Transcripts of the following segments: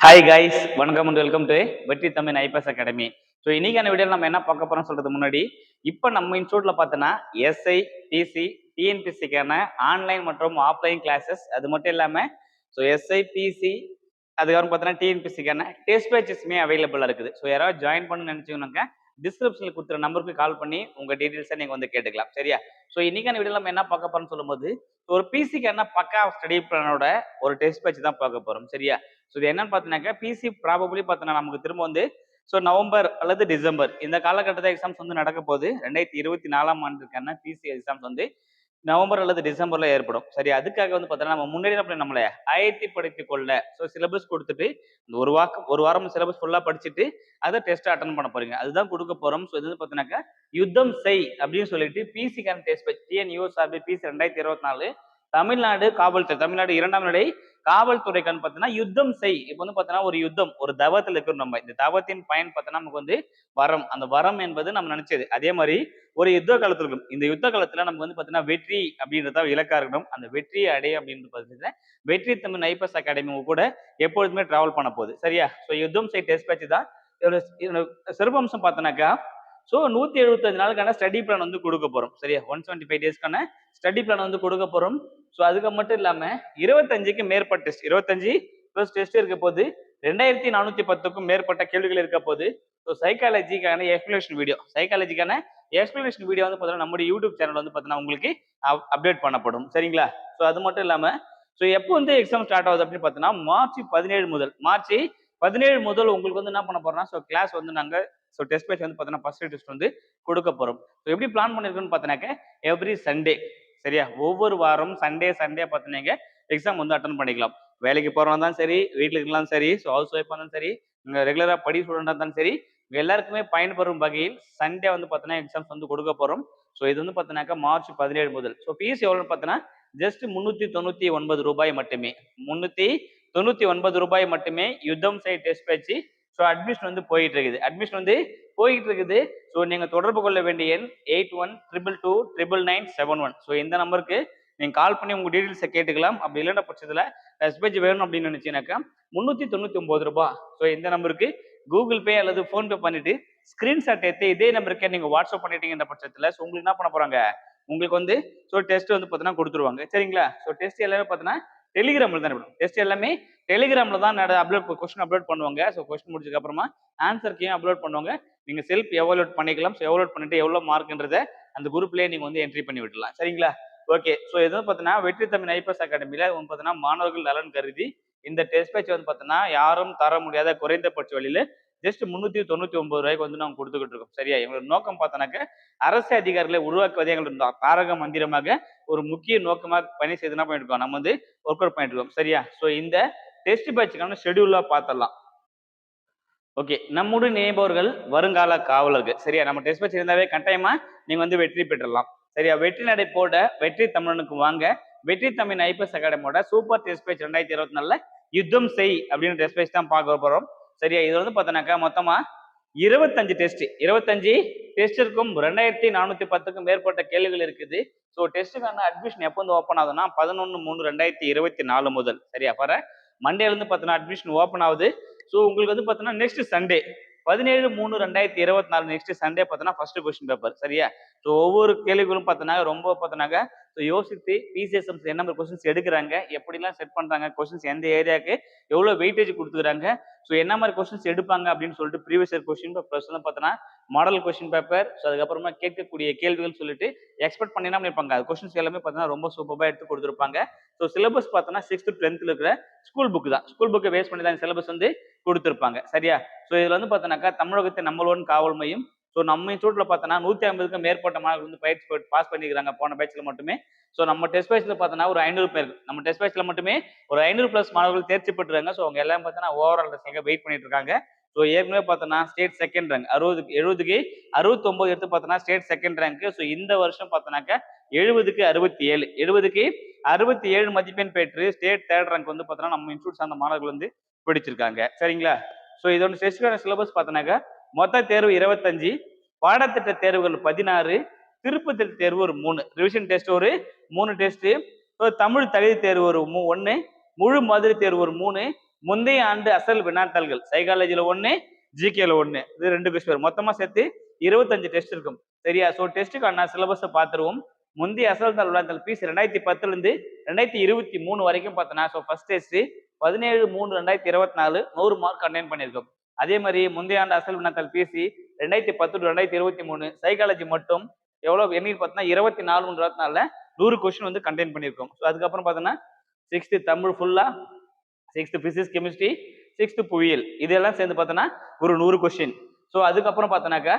Hi guys வணக்கம் and welcome to Vetri Tamil IPS academy so இன்னைக்கான video நம்ம என்ன பார்க்க போறோம் சொல்றது முன்னாடி இப்போ நம்ம இன்ஸ்டியூட்ல பார்த்தோன்னா எஸ்ஐ பிசி டிஎன்பிசிக்கான ஆன்லைன் மற்றும் ஆஃப்லைன் கிளாஸஸ் அது மட்டும் இல்லாமல் ஸோ எஸ்ஐ பிசி அதுக்கப்புறம் பார்த்தோன்னா டிஎன்பிசிக்கான டெஸ்ட் பேச்சஸ்மே அவைலபிளாக இருக்குது. ஸோ யாராவது ஜாயின் பண்ணணும்னு நினச்சிக்கணுங்க டிஸ்கிரிப்ஷனில் கொடுத்துற நம்பருக்கு கால் பண்ணி உங்கள் டீட்டெயில்ஸை நீங்கள் வந்து கேட்டுக்கலாம். சரியா? ஸோ இன்னைக்கான வீடியோ நம்ம என்ன பார்க்க போறோம்னு சொல்லும்போது ஒரு பிசிக்கான பக்கா ஸ்டடி பிளானோட ஒரு டெஸ்ட் பேட்ச் தான் பார்க்க போகிறோம் சரியா? ஸோ இது என்னன்னு பார்த்தீங்கன்னாக்கா பிசி ப்ராபபிளி பார்த்தோன்னா நமக்கு திரும்ப வந்து ஸோ நவம்பர் அல்லது டிசம்பர் இந்த காலகட்டத்தில் எக்ஸாம்ஸ் வந்து நடக்க போகுது. ரெண்டாயிரத்தி இருபத்தி நாலாம் ஆண்டுக்கான பிசி எக்ஸாம்ஸ் வந்து நவம்பர் அல்லது டிசம்பர்ல ஏற்படும். சரி அதுக்காக வந்து பார்த்தோன்னா நம்ம முன்னாடி என்ன பண்ணி நம்மளை ஆயத்திப்படுத்திக் கொள்ள ஸோ சிலபஸ் கொடுத்துட்டு இந்த ஒரு வாக்கு ஒரு வாரம் சிலபஸ் ஃபுல்லாக படிச்சுட்டு அதை டெஸ்ட் அட்டன் பண்ண போறீங்க. அதுதான் கொடுக்க போறோம். ஸோ இது வந்து பார்த்தீங்கன்னாக்கா யுத்தம் செய் அப்படின்னு சொல்லிட்டு பிசிக்கான டெஸ்ட் பேட்ச் டிஎன்யூஎஸ்ஆர்பி பிசி ரெண்டாயிரத்தி இருபத்தி நாலு தமிழ்நாடு காவல்துறை தமிழ்நாடு இரண்டாம் நிலை காவல்துறைக்கான்னு பார்த்தீங்கன்னா யுத்தம் செய். இப்போ வந்து பார்த்தீங்கன்னா ஒரு யுத்தம் ஒரு தவத்தில் இருக்கிறோம் நம்ம. இந்த தவத்தின் பயன் பார்த்தோன்னா நமக்கு வந்து வரம். அந்த வரம் என்பது நம்ம நினைச்சது. அதே மாதிரி ஒரு யுத்த காலத்துல இருக்கும். இந்த யுத்த காலத்துல நமக்கு வந்து பார்த்தீங்கன்னா வெற்றி அப்படின்றத இலக்கா இருக்கணும். அந்த வெற்றியை அடைய அப்படின்னு பார்த்தீங்கன்னா வெற்றி தமிழ் ஐபஸ் அகாடமி கூட எப்பொழுதுமே டிராவல் பண்ண போகுது. சரியா? ஸோ யுத்தம் செய் டெஸ்ட் பேச்சு தான். சிறப்பம்சம் பார்த்தோன்னாக்கா ஸோ நூற்றி எழுபத்தஞ்சு நாளுக்கான ஸ்டடி பிளான் வந்து கொடுக்க போகிறோம் சரியா? ஒன் செவன்ட்டி ஃபைவ் டேஸ்க்கான ஸ்டடி பிளான் வந்து கொடுக்க போகிறோம் ஸோ அதுக்கு மட்டும் இல்லாமல் இருபத்தஞ்சுக்கு மேற்பட்ட டெஸ்ட் இருபத்தஞ்சு ப்ளஸ் டெஸ்ட் இருக்க போது ரெண்டாயிரத்தி நானூற்றி பத்துக்கும் மேற்பட்ட கேள்விகள் இருக்க போது ஸோ சைக்காலஜிக்கான எக்ஸ்பிளேஷன் வீடியோ சைக்காலஜிக்கான எக்ஸ்பிளேஷன் வீடியோ வந்து பார்த்தோன்னா நம்முடைய யூடியூப் சேனல் வந்து பார்த்தீங்கன்னா உங்களுக்கு அப்டேட் பண்ணப்படும். சரிங்களா? ஸோ அது மட்டும் இல்லாமல் ஸோ எப்போ வந்து எக்ஸாம் ஸ்டார்ட் ஆகுது அப்படின்னு பார்த்தோன்னா மார்ச் பதினேழு முதல். மார்ச் பதினேழு முதல் உங்களுக்கு வந்து என்ன பண்ண போறோம்னா ஸோ கிளாஸ் வந்து நாங்கள் ஸோ டெஸ்ட் பேட்ச் வந்து பார்த்தீங்கன்னா ஃபர்ஸ்ட் டெஸ்ட் வந்து கொடுக்க போகிறோம் ஸோ எப்படி பிளான் பண்ணியிருக்கோன்னு பார்த்தீங்கன்னாக்க எவ்ரி சண்டே சரியா? ஒவ்வொரு வாரம் சண்டே சண்டே பார்த்தீங்கன்னா எக்ஸாம் வந்து அட்டன் பண்ணிக்கலாம். வேலைக்கு போகிறவங்க தான் சரி வீட்டில் இருந்தாலும் சரி ஸோ ஹவுஸ் ஒய்ஃபாக இருந்தாலும் சரி நீங்கள் ரெகுலராக படி ஸ்டூடெண்டாக இருந்தாலும் சரி எல்லாருக்குமே பயன்பெறும் வகையில் சண்டே வந்து பார்த்தீங்கன்னா எக்ஸாம்ஸ் வந்து கொடுக்க போகிறோம் ஸோ இது வந்து பார்த்தீங்கன்னாக்கா மார்ச் பதினேழு முதல். ஸோ ஃபீஸ் எவ்வளோன்னு பார்த்தீங்கன்னா ஜஸ்ட் முந்நூற்றி தொண்ணூற்றி ஒன்பது ரூபாய் மட்டுமே. முந்நூற்றி தொண்ணூற்றி ஒன்பது ரூபாய் மட்டுமே யுத்தம் சைட் டெஸ்ட் பேச்சு ஸோ அட்மிஷன் வந்து போயிட்டு இருக்குது அட்மிஷன் வந்து போயிட்டு இருக்குது ஸோ நீங்கள் தொடர்பு கொள்ள வேண்டிய எண் eight one triple two triple nine seven one so இந்த நம்பருக்கு நீங்கள் கால் பண்ணி உங்கள் டீட்டெயில்ஸை கேட்டுக்கலாம். அப்படி இல்லைன்ற பட்சத்தில் டெஸ்ட் பேஜ் வேணும் அப்படின்னு நினச்சினாக்கா முந்நூற்றி தொண்ணூற்றி ஒம்பது ரூபாய் ஸோ இந்த நம்பருக்கு கூகுள் பே அல்லது ஃபோன்பே பண்ணிட்டு ஸ்க்ரீன்ஷாட் எடுத்து இதே நம்பருக்கே நீங்கள் வாட்ஸ்அப் பண்ணிட்டீங்கன்ற பட்சத்தில் ஸோ உங்களுக்கு என்ன பண்ண போகிறாங்க உங்களுக்கு வந்து ஸோ டெஸ்ட் வந்து பார்த்தீங்கன்னா கொடுத்துருவாங்க. சரிங்களா? ஸோ டெஸ்ட் எல்லாமே பார்த்தீங்கன்னா டெலிகிராமில் தான் இருக்கும் டெஸ்ட் எல்லாமே டெலிகிராமில் தான் அப்லோட் கொஸ்டின் அப்லோட் பண்ணுவாங்க. ஸோ கொஸ்டின் முடிச்சதுக்கு அப்புறமா ஆன்சருக்கையும் அப்லோட் பண்ணுவாங்க? நீங்கள் செல்ஃப் எவாலுவேட் பண்ணிக்கலாம். ஸோ எவாலுவேட் பண்ணிட்டு எவ்வளோ மார்க்ன்றதை அந்த குரூப்லேயே நீங்கள் வந்து என்ட்ரி பண்ணி விடலாம் சரிங்களா? ஓகே ஸோ இது வந்து பார்த்தீங்கன்னா வெற்றி தமிழ் ஐபிஎஸ் அகாடமியில் வந்து பார்த்தீங்கன்னா மாணவர்கள் நலன் கருதி இந்த டெஸ்ட் பேட்ச் வந்து பார்த்தீங்கன்னா யாரும் தர முடியாத குறைந்தபட்ச வழியில் ஜஸ்ட் முந்நூற்றி தொண்ணூற்றி ஒன்பது ரூபாய்க்கு வந்து நாங்கள் கொடுத்துக்கிட்டு இருக்கோம். சரியா? எங்களோட நோக்கம் பார்த்தோன்னாக்க அரசு அதிகாரிகளை உருவாக்குவதே எங்களோட தாரக மந்திரமாக ஒரு முக்கிய நோக்கமாக பணி செய்து என்ன இருக்கோம் நம்ம வந்து ஒர்க் அவுட் பண்ணிட்டு இருக்கோம் சரியா? ஸோ இந்த டெஸ்ட் பேட்சுக்கான ஷெடியூலாக பார்த்துடலாம் ஓகே நம்முடைய இணைபவர்கள் வருங்கால காவலர்கள். சரியா? நம்ம டெஸ்ட் பேட்ச் இருந்தாவே கட்டாயமா நீங்க வந்து வெற்றி பெற்றலாம் சரியா? வெற்றி நடை போட வெற்றி தமிழனுக்கு வாங்க. வெற்றி தமிழ் ஐபிஎஸ் அகாடமியோட சூப்பர் டெஸ்ட் பேட்ச் ரெண்டாயிரத்தி இருபத்தி நாலுல யுத்தம் செய் அப்படின்னு டெஸ்ட் பேட்ச் தான் பார்க்க போறோம். சரியா? இது வந்து பார்த்தோன்னாக்கா மொத்தமா இருபத்தஞ்சு டெஸ்ட் இருபத்தஞ்சு டெஸ்ட் ரெண்டாயிரத்தி நானூத்தி பத்துக்கும் மேற்பட்ட கேள்விகள் இருக்குது. ஸோ டெஸ்ட்டுக்கான அட்மிஷன் எப்போ வந்து ஓப்பன் ஆகுதுன்னா பதினொன்று மூணு ரெண்டாயிரத்தி இருபத்தி நாலு முதல். சரியா? பாரு. மண்டேலேருந்து பார்த்தோன்னா அட்மிஷன் ஓப்பன் ஆகுது. ஸோ உங்களுக்கு வந்து பார்த்தோன்னா நெக்ஸ்ட் சண்டே பதினேழு மூணு ரெண்டாயிரத்தி இருபத்தி நாலு நெக்ஸ்ட் சண்டே பார்த்தோன்னா ஃபர்ஸ்ட் கொஸ்டின் பேப்பர் சரியா? ஸோ ஒவ்வொரு கேள்விகளும் பார்த்தோன்னா ரொம்ப பார்த்தோன்னாக்க ஸோ யோசித்து பிசிஎஸ்எம்ஸ் என்ன மாதிரி கொஸ்டின்ஸ் எடுக்கிறாங்க எப்படிலாம் செட் பண்ணுறாங்க கொஸ்டின்ஸ் எந்த ஏரியாவுக்கு எவ்வளோ வெயிட்டேஜ் கொடுத்துக்கிறாங்க ஸோ என்ன மாதிரி கொஸ்டின்ஸ் எடுப்பாங்க அப்படின்னு சொல்லிட்டு ப்ரீவியஸ் இயர் கொஸ்டின் ப்ளஸ் வந்து பார்த்தோன்னா மாடல் கொஸ்டின் பேப்பர் ஸோ அதுக்கப்புறமா கேட்கக்கூடிய கேள்விகள் சொல்லிட்டு எக்ஸ்பெக்ட் பண்ணி என்ன பண்ணியிருப்பாங்க அது கொஸ்டின்ஸ் எல்லாமே பார்த்தீங்கன்னா ரொம்ப சூப்பராக எடுத்து கொடுத்துருப்பாங்க. ஸோ சிலபஸ் பார்த்தோன்னா சிக்ஸ்த் டென்த்தில் இருக்கிற ஸ்கூல் புக் தான். ஸ்கூல் புக்கை பேஸ் பண்ணி தான் சிலபஸ் வந்து கொடுத்துருப்பாங்க. சரியா? ஸோ இதில் வந்து பார்த்தோன்னாக்கா தமிழகத்தை நம்மளோட காவல் மையம் ஸோ நம்ம இன்ஸ்டியூட்ல பார்த்தோன்னா நூற்றி ஐம்பதுக்கும் மேற்பட்ட மாணவர்கள் வந்து பயிற்சி பாஸ் பண்ணிக்கிறாங்க போன பேட்சில் மட்டுமே. ஸோ நம்ம டெஸ்ட் பேட்சில் பார்த்தோன்னா ஒரு ஐநூறு பேர். நம்ம டெஸ்ட் பேட்சில் மட்டுமே ஒரு ஐநூறு ப்ளஸ் மாணவர்கள் தேர்ச்சி பெற்றுறாங்க ஸோ அவங்க எல்லாம் பார்த்தோன்னா ஓவரால் ரிசல்ட் வெயிட் பண்ணிட்டு இருக்காங்க ஸோ ஏற்கனவே பார்த்தோன்னா ஸ்டேட் செகண்ட் ரேங்க் அறுபதுக்கு எழுபதுக்கு அறுபத்தொம்பது எடுத்து பார்த்தோன்னா ஸ்டேட் செகண்ட் ரேங்க் ஸோ இந்த வருஷம் பார்த்தோன்னாக்க எழுபதுக்கு அறுபத்தி ஏழு எழுபதுக்கு அறுபத்தி ஏழு மதிப்பெண் பெற்று ஸ்டேட் தேர்ட் ரேங்க் வந்து பார்த்தோன்னா நம்ம இன்ஸ்டியூட் சார்ந்த மாணவர்கள் வந்து பிடிச்சிருக்காங்க. சரிங்களா? ஸோ இதோட டெஸ்ட்டுக்கான சிலபஸ் பார்த்தோன்னாக்கா மொத்த தேர்வு இருபத்தஞ்சு பாடத்திட்ட தேர்வுகள் பதினாறு திருப்பத்தில் தேர்வு ஒரு மூணு ரிவிஷன் டெஸ்ட் ஒரு மூணு டெஸ்ட் தமிழ் தகுதி தேர்வு ஒரு மூ ஒன்று முழு மாதிரி தேர்வு ஒரு மூணு முந்தைய ஆண்டு அசல் வினாத்தாள்கள் சைக்காலஜியில் ஒன்று ஜிகேல ஒன்று இது ரெண்டு கொஸ்டின் மொத்தமாக சேர்த்து இருபத்தஞ்சு டெஸ்ட் இருக்கும். சரியா? ஸோ டெஸ்ட்டுக்கான சிலபஸை பார்த்துருவோம் முந்தைய அசல் தாள் விளையாட்டல் பீஸ் ரெண்டாயிரத்தி பத்துலேருந்து ரெண்டாயிரத்தி இருபத்தி மூணு வரைக்கும் பார்த்தோன்னா ஸோ ஃபர்ஸ்ட் டெஸ்ட்டு பதினேழு மூணு ரெண்டாயிரத்தி இருபத்தி நாலு நூறு மார்க் கண்டெயின் பண்ணியிருக்கோம். அதே மாதிரி முந்தைய ஆண்டு அசல் வினாக்கள் பேசி ரெண்டாயிரத்தி பத்து டு ரெண்டாயிரத்தி இருபத்தி மூணு சைக்காலஜி மட்டும் எவ்வளவு எண்ணிக்கை பார்த்தீங்கன்னா இருபத்தி நாலு மூணு இருபத்தி நாலுல நூறு கொஸ்டின் வந்து கண்டெயின் பண்ணியிருக்கோம். ஸோ அதுக்கப்புறம் பார்த்தோன்னா சிக்ஸ்த்து தமிழ் ஃபுல்லா சிக்ஸ்த்து பிசிக்ஸ் கெமிஸ்ட்ரி சிக்ஸ்த்து புவியியல். இதெல்லாம் சேர்ந்து பார்த்தோன்னா ஒரு நூறு கொஸ்டின் ஸோ அதுக்கப்புறம் பார்த்தோன்னாக்கா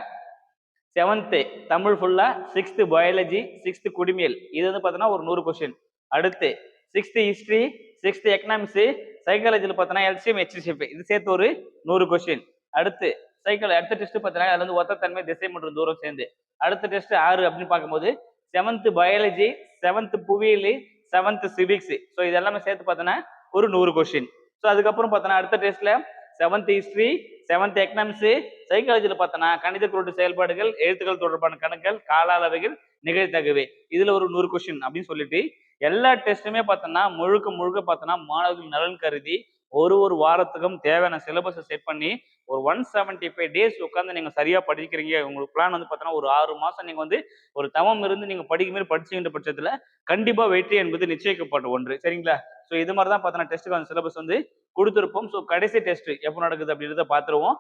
செவன்த்து தமிழ் ஃபுல்லா சிக்ஸ்த்து பயாலஜி சிக்ஸ்த்து குடிமியல். இது வந்து பார்த்தோன்னா ஒரு நூறு கொஸ்டின் அடுத்து சிக்ஸ்த்து ஹிஸ்ட்ரி சிக்ஸ்த்து எக்கனாமிக்ஸ் சைக்காலஜியில் பார்த்தோன்னா எல்சிஎம் ஹெச்சிஎஃப் இது சேர்த்து ஒரு நூறு கொஸ்டின் அடுத்து சைக்கிள் அடுத்த டெஸ்ட் பார்த்தீங்கன்னா அதுல வந்து ஒத்தத்தன்மை திசை மற்றும் தூரம் சேர்ந்து. அடுத்த டெஸ்ட் ஆறு அப்படின்னு பார்க்கும்போது செவன்த் பயாலஜி செவன்த் புவியியல் செவன்த் சிவிக்ஸ் ஸோ இது எல்லாமே சேர்த்து பார்த்தோன்னா ஒரு நூறு கொஸ்டின் ஸோ அதுக்கப்புறம் பார்த்தோன்னா அடுத்த டெஸ்ட்ல செவன்த் ஹிஸ்ட்ரி செவன்த் எக்கனாமிக்ஸ் சைக்காலஜியில் பார்த்தோன்னா கணித குருட்டு செயல்பாடுகள் எழுத்துக்கள் தொடர்பான கணக்குகள் கால அளவைகள் நிகழ்த்தகவே இதுல ஒரு நூறு கொஸ்டின் அப்படின்னு சொல்லிட்டு எல்லா டெஸ்ட்டுமே பார்த்தோன்னா முழுக்க முழுக்க பார்த்தோன்னா மாணவர்கள் நலன் கருதி ஒரு ஒரு வாரத்துக்கும் தேவையான சிலபஸை செட் பண்ணி ஒரு ஒன் செவன்டி ஃபைவ் டேஸ் உட்காந்து நீங்கள் சரியாக படிக்கிறீங்க. உங்களுக்கு பிளான் வந்து பார்த்தோன்னா ஒரு ஆறு மாதம் நீங்கள் வந்து ஒரு தவம் இருந்து நீங்கள் படிக்க மாரி படிச்சுக்கின்ற பட்சத்தில் கண்டிப்பாக வெற்றி என்பது நிச்சயிக்கப்பட்ட ஒன்று. சரிங்களா? ஸோ இது மாதிரி தான் பார்த்தோன்னா டெஸ்ட்டுக்கான சிலபஸ் வந்து கொடுத்துருப்போம். ஸோ கடைசி டெஸ்ட் எப்போ நடக்குது அப்படின்றத பார்த்துருவோம்.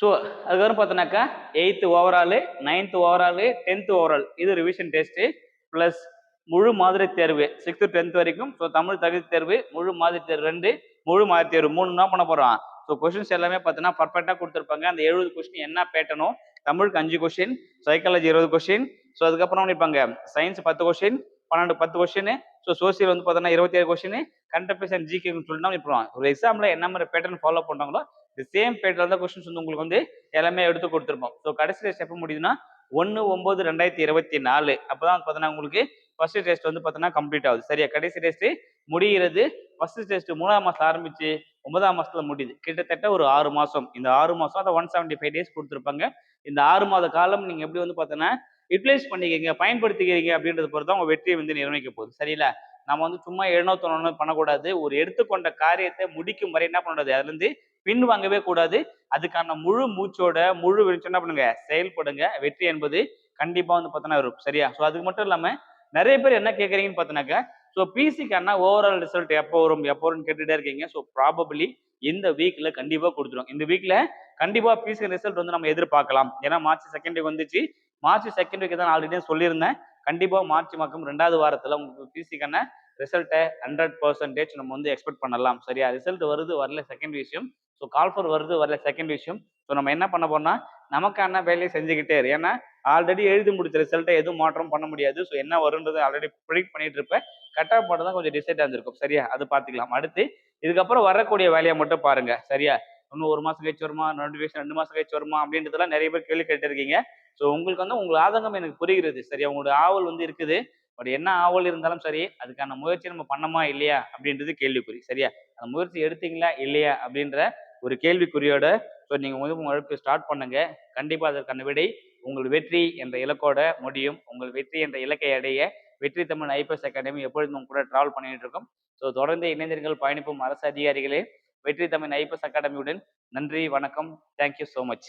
ஸோ அதுக்கப்புறம் பார்த்தோன்னாக்கா eighth overall ninth overall tenth overall இது ரிவிஷன் டெஸ்ட்டு ப்ளஸ் முழு மாதிரி தேர்வு. சிக்ஸ்த்து டென்த் வரைக்கும். ஸோ தமிழ் தகுதி தேர்வு முழு மாதிரி தேர்வு ரெண்டு முழு மாதிரி தேர்வு மூணு தான் பண்ண போகிறோம் ஸோ கொஸ்டின்ஸ் எல்லாமே பார்த்தீங்கன்னா பர்ஃபெக்டாக கொடுத்துருப்பாங்க. அந்த எழுபது கொஸ்டின் என்ன பேட்டனோ தமிழுக்கு அஞ்சு கொஸ்டின் சைக்காலஜி இருபது கொஸ்டின் ஸோ அதுக்கப்புறம் பண்ணிருப்பாங்க? சயின்ஸ் பத்து கொஸ்டின் பன்னெண்டு பத்து கொஸ்டின் ஸோ சோசியல் வந்து பார்த்தோன்னா இருபத்தி ஏழு கொஸ்டின் கண்டபிஸ் ஜிகேன்னு சொல்லிட்டு இப்போ ஒரு எக்ஸாமில் என்ன மாதிரி பேட்டர்ன் ஃபாலோ பண்ணுறாங்களோ இந்த சேம் பேட்டர்ல தான் கொஸ்டின்ஸ் வந்து உங்களுக்கு வந்து எல்லாமே எடுத்து கொடுத்துருப்போம். ஸோ கடைசி டெஸ்ட் எப்போ முடியுதுன்னா ஒன்று ஒம்பது ரெண்டாயிரத்தி இருபத்தி நாலு. அப்போ தான் பார்த்தோன்னா உங்களுக்கு ஃபர்ஸ்ட் டெஸ்ட் வந்து பார்த்தோன்னா கம்ப்ளீட் ஆகுது. சரியா? கடைசி டெஸ்ட் முடிகிறது. ஃபர்ஸ்ட் டெஸ்ட் மூணாம் மாதம் ஆரம்பிச்சு ஒன்பதாம் மாசத்துல முடியுது. கிட்டத்தட்ட ஒரு ஆறு மாசம். இந்த ஆறு மாசம் அதை ஒன் செவன்டி ஃபைவ் டேஸ் கொடுத்துருப்பாங்க. இந்த ஆறு மாத காலம் நீங்க எப்படி வந்து பார்த்தோன்னா யூட்டிலைஸ் பண்ணிக்கிறீங்க பயன்படுத்திக்கிறீங்க அப்படின்றத பொறுத்து தான் உங்க வெற்றியை வந்து நிர்ணயிக்க போகுது. சரியில்லை? நம்ம வந்து சும்மா எழுநூத்தொன்னு பண்ணக்கூடாது. ஒரு எடுத்துக்கொண்ட காரியத்தை முடிக்கும் வரை என்ன பண்ணக்கூடாது? அதுலேருந்து பின் வாங்கவே கூடாது. அதுக்கான முழு மூச்சோட முழு என்ன பண்ணுங்க? செயல்படுங்க வெற்றி என்பது கண்டிப்பா வந்து பார்த்தோன்னா வரும். சரியா? ஸோ அதுக்கு மட்டும் இல்லாம நிறைய பேர் என்ன கேட்குறீங்கன்னு பார்த்தோன்னாக்கா ஸோ பிசிக்கான ஓவரால் ரிசல்ட் எப்போ வரும் எப்போ வரும்னு கேட்டுட்டே இருக்கீங்க. ஸோ ப்ராபபிளி இந்த வீக்ல கண்டிப்பா கொடுத்துரும். இந்த வீக்ல கண்டிப்பா பிசி ரிசல்ட் வந்து நம்ம எதிர்பார்க்கலாம். ஏன்னா மார்ச் செகண்ட் வீக் வந்துச்சு. மார்ச் செகண்ட் வீக் தான் ஆல்ரெடி சொல்லியிருந்தேன். கண்டிப்பா மார்ச் மாதம் ரெண்டாவது வாரத்துல உங்களுக்கு பிசிக்கான ரிசல்ட்டை ஹண்ட்ரட் பர்சன்டேஜ் நம்ம வந்து எக்ஸ்பெக்ட் பண்ணலாம். சரியா? ரிசல்ட் வருது வரல செகண்ட் விஷயம். ஸோ கால்ஃபர் வருது வரல செகண்ட் விஷயம் ஸோ நம்ம என்ன பண்ண போறோம்னா நமக்கான வேலையை செஞ்சுக்கிட்டே இரு. ஏன்னா ஆல்ரெடி எழுதி முடிச்ச ரிசல்ட்டை எதுவும் மாற்றம் பண்ண முடியாது. ஸோ என்ன வருன்றது ஆல்ரெடி ப்ரிடிக்ட் பண்ணிட்டு இருப்பேன் கட் ஆஃப் மட்டும் தான் கொஞ்சம் டிசைட் ஆகிருக்கும் சரியா? அது பார்த்துக்கலாம். அடுத்து இதுக்கப்புறம் வரக்கூடிய வேலையை மட்டும் பாருங்க. சரியா? இன்னும் ஒரு மாசம் கழிச்சு வருமா? நோட்டிஃபிகேஷன் ரெண்டு மாசம் கழிச்சு வருமா? அப்படின்றதெல்லாம் நிறைய பேர் கேள்வி கேட்டிருக்கீங்க. ஸோ உங்களுக்கு வந்து உங்கள் ஆதங்கம் எனக்கு புரிகிறது. சரியா? உங்களோட ஆவல் வந்து இருக்குது. பட் என்ன ஆவல் இருந்தாலும் சரி அதுக்கான முயற்சி நம்ம பண்ணமா இல்லையா? அப்படின்றது கேள்விக்குறி. சரியா? அந்த முயற்சி எடுத்தீங்களா இல்லையா? அப்படின்ற ஒரு கேள்விக்குறியோட ஸோ நீங்கள் வந்து உங்கள் உழைப்பு ஸ்டார்ட் பண்ணுங்க. கண்டிப்பாக அதற்கான விடை உங்கள் வெற்றி என்ற இலக்கோட முடியும். உங்கள் வெற்றி என்ற இலக்கை அடைய வெற்றி தமிழ் ஐபிஎஸ் அகாடமி எப்பொழுதும் உங்க கூட டிராவல் பண்ணிட்டு இருக்கோம். ஸோ தொடர்ந்து இணைந்தீர்கள் பயணிப்பும் அரசு அதிகாரிகளே. வெற்றி தமிழ் ஐபிஎஸ் அகாடமியுடன் நன்றி வணக்கம். Thank you so much